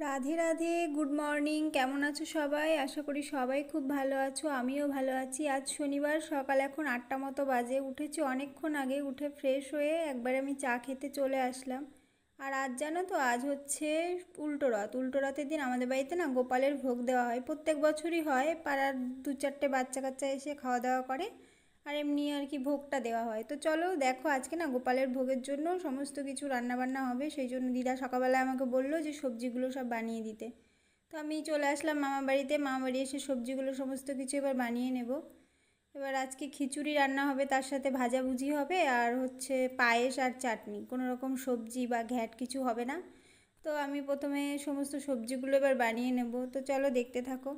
Radhe Radhe good morning কেমন আছো সবাই? আশা করি সবাই খুব ভালো আছো, আমিও ভালো আছি। আজ শনিবার, সকাল এখন আটটা মতো বাজে, উঠেছি অনেকক্ষণ আগে, উঠে ফ্রেশ হয়ে একবারে আমি চা খেতে চলে আসলাম। আর আজ জানো তো, আজ হচ্ছে উল্টো রথ। উল্টো রথের দিন আমাদের বাড়িতে না গোপালের ভোগ দেওয়া হয়। প্রত্যেক বছরই হয়, পাড়ার দু চারটে বাচ্চা কাচ্চা এসে খাওয়া দাওয়া করে। আর এমনি আর কি ভোগটা দেওয়া হয়। তো চলো দেখো আজকে না গোপালের ভোগের জন্য সমস্ত কিছু রান্নাবান্না হবে, সেই জন্য দিদা সকালবেলায় আমাকে বলল যে সবজিগুলো সব বানিয়ে দিতে। তো আমি চলে আসলাম মামা বাড়িতে মামা বাড়ি এসে সবজিগুলো সমস্ত কিছু এবার বানিয়ে নেব। এবার আজকে খিচুড়ি রান্না হবে, তার সাথে ভাজাভুজি হবে আর হচ্ছে পায়েস আর চাটনি। কোনো রকম সবজি বা ঘ্যাট কিছু হবে না। তো আমি প্রথমে সমস্ত সবজিগুলো এবার বানিয়ে নেব। তো চলো দেখতে থাকো।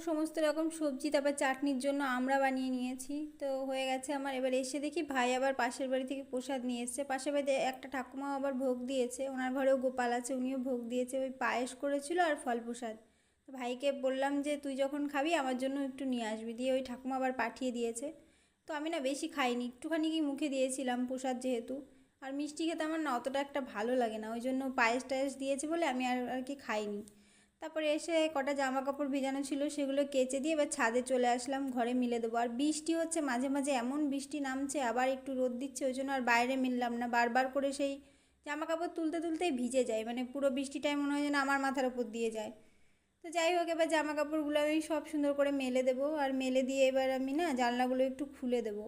সমস্ত রকম সবজি, তারপর চাটনির জন্য আমরা বানিয়ে নিয়েছি। তো হয়ে গেছে আমার। এবার এসে দেখি ভাই আবার পাশের বাড়ি থেকে প্রসাদ নিয়ে এসছে। পাশের বাড়িতে একটা ঠাকুমাও আবার ভোগ দিয়েছে। ওনার ঘরেও গোপাল আছে, উনিও ভোগ দিয়েছে। ওই পায়েস করেছিল আর ফল প্রসাদ। তো ভাইকে বললাম যে, তুই যখন খাবি, আমার জন্য একটু নিয়ে আসবি। দিয়ে ওই ঠাকুমা আবার পাঠিয়ে দিয়েছে। তো আমি না বেশি খাইনি, একটুখানি কি মুখে দিয়েছিলাম প্রসাদ যেহেতু। আর মিষ্টি খেতে আমার না অতটা একটা ভালো লাগে না। ওই জন্য পায়েস টায়েস দিয়েছে বলে আমি আর আর কি খাইনি। তারপরে এসে কটা জামা কাপড় ভিজানো ছিল সেগুলো কেচে দিয়ে এবার ছাদে চলে আসলাম, ঘরে মিলে দেবো। আর বৃষ্টি হচ্ছে, মাঝে মাঝে এমন বৃষ্টি নামছে, আবার একটু রোদ দিচ্ছে, ওই জন্য আর বাইরে মিললাম না। বারবার করে সেই জামা কাপড় তুলতে তুলতেই ভিজে যায় মানে পুরো বৃষ্টিটাই মনে হয় যেন আমার মাথার ওপর দিয়ে যায়। তো যাই হোক, এবার জামা কাপড়গুলো আমি সব সুন্দর করে মেলে দেবো, আর মেলে দিয়ে এবার আমি না জানলাগুলো একটু খুলে দেবো।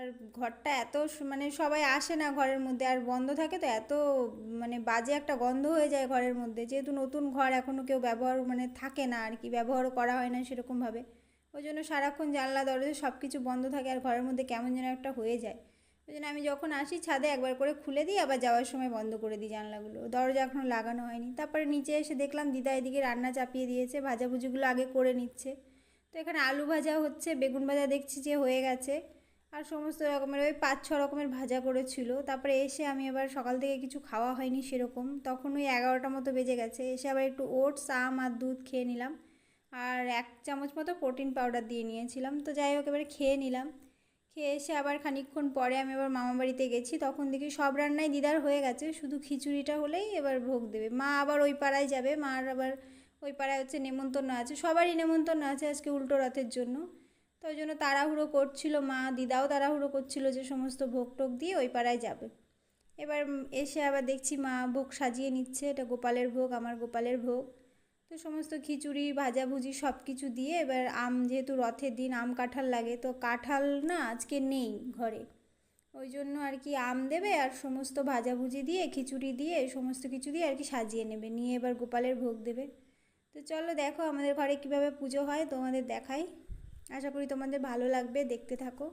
আর ঘরটা এত মানে সবাই আসে না ঘরের মধ্যে, আর বন্ধ থাকে তো এত মানে বাজে একটা গন্ধ হয়ে যায় ঘরের মধ্যে। যেহেতু নতুন ঘর এখনও কেউ ব্যবহার মানে থাকে না আর কি, ব্যবহারও করা হয় না সেরকমভাবে। ওই জন্য সারাক্ষণ জানলা, দরজা সব কিছু বন্ধ থাকে আর ঘরের মধ্যে কেমন যেন একটা হয়ে যায়। ওই জন্য আমি যখন আসি ছাদে একবার করে খুলে দিই, আবার যাওয়ার সময় বন্ধ করে দিই জানলাগুলো। দরজা এখনও লাগানো হয়নি। তারপরে নিচে এসে দেখলাম দিদা এদিকে রান্না চাপিয়ে দিয়েছে, ভাজাভুজিগুলো আগে করে নিচ্ছে। তো এখানে আলু ভাজা হচ্ছে, বেগুন ভাজা দেখছি যে হয়ে গেছে। আর সমস্ত রকমের ওই পাঁচ ছ রকমের ভাজা করেছিল। তারপরে এসে আমি আবার সকাল থেকে কিছু খাওয়া হয়নি সেরকম। তখন ওই এগারোটা মতো বেজে গেছে। এসে আবার একটু ওটস, আম আর দুধ খেয়ে নিলাম। আর এক চামচ মতো প্রোটিন পাউডার দিয়ে নিয়েছিলাম। তো যাই হোক, এবারে খেয়ে নিলাম। খেয়ে এসে আবার খানিকক্ষণ পরে আমি আবার মামা বাড়িতে গেছি। তখন দেখি সব রান্নাই দিদার হয়ে গেছে। শুধু খিচুড়িটা হলেই এবার ভোগ দেবে। মা আবার ওই পাড়ায় যাবে। মার আবার ওই পাড়ায় হচ্ছে নেমন্তন্ন আছে। সবারই নেমন্তন্ন আছে আজকে উল্টো রথের জন্য। তো ওই জন্য তাড়াহুড়ো করছিল মা, দিদাও তাড়াহুড়ো করছিল যে সমস্ত ভোগ টোক দিয়ে ওই পাড়ায় যাবে। এবার এসে আবার দেখছি মা ভোগ সাজিয়ে নিচ্ছে, এটা গোপালের ভোগ, আমার গোপালের ভোগ। তো সমস্ত খিচুড়ি, ভাজাভুজি সব কিছু দিয়ে এবার আম যেহেতু রথের দিন, আম কাঁঠাল লাগে, তো কাঁঠাল না আজকে নেই ঘরে। ওই জন্য আর কি আম দেবে আর সমস্ত ভাজাভুজি দিয়ে, খিচুড়ি দিয়ে, সমস্ত কিছু দিয়ে আর কি সাজিয়ে নেবে, নিয়ে এবার গোপালের ভোগ দেবে। তো চলো দেখো আমাদের ঘরে কীভাবে পুজো হয়, তোমাদের দেখাই। আশা করি তোমাদের ভালো লাগবে দেখতে থাকো।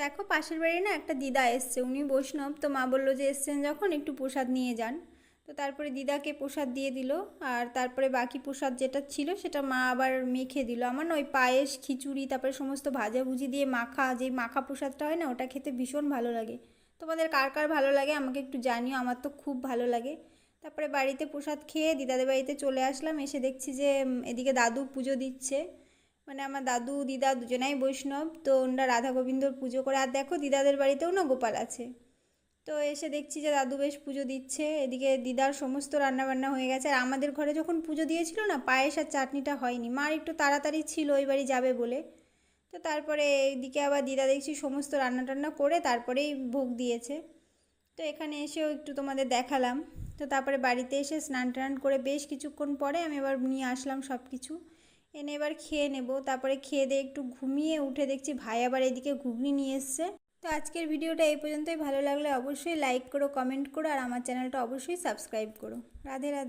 দেখো পাশের বাড়ি না একটা দিদা এসছে। উনি বৈষ্ণব, তো মা বলল যে এসছেন যখন একটু প্রসাদ নিয়ে যান। তো তারপরে দিদাকে প্রসাদ দিয়ে দিল আর তারপরে বাকি প্রসাদ যেটা ছিল সেটা মা আবার মেখে দিল। আমার না ওই পায়েস, খিচুড়ি, তারপরে সমস্ত ভাজাভুজি দিয়ে মাখা যেই মাখা প্রসাদটা হয় না ওটা খেতে ভীষণ ভালো লাগে। তোমাদের কার কার ভালো লাগে আমাকে একটু জানিও, আমার তো খুব ভালো লাগে। তারপরে বাড়িতে প্রসাদ খেয়ে দিদাদের বাড়িতে চলে আসলাম, এসে দেখছি যে এদিকে দাদু পুজো দিচ্ছে। মানে আমার দাদু, দিদা দুজনাই বৈষ্ণব, তো ওনারা রাধা গোবিন্দর পুজো করে, আর দেখো দিদাদের বাড়িতেও না গোপাল আছে। তো এসে দেখছি যে দাদু বেশ পুজো দিচ্ছে, এদিকে দিদার সমস্ত রান্নাবান্না হয়ে গেছে, আর আমাদের ঘরে যখন পুজো দিয়েছিল না, পায়েস আর চাটনিটা হয়নি। মার একটু তাড়াতাড়ি ছিল, ওই বাড়ি যাবে বলে। তো তারপরে এইদিকে আবার দিদা দেখছি সমস্ত রান্না টান্না করে তারপরেই ভোগ দিয়েছে। তো এখানে এসেও একটু তোমাদের দেখালাম। তো তারপরে বাড়িতে এসে স্নান টান করে বেশ কিছুক্ষণ পরে আমি এবার নিয়ে আসলাম সব কিছু এনে এবার খেয়ে নেব। তারপরে খেয়ে দিয়ে একটু ঘুমিয়ে উঠে দেখছি ভাই আবার এদিকে ঘুগনি নিয়ে এসছে। তো আজকের ভিডিওটা এই পর্যন্তই। ভালো লাগলে অবশ্যই লাইক করো কমেন্ট করো, আর আমার চ্যানেলটা অবশ্যই সাবস্ক্রাইব করো। রাধে রাধে।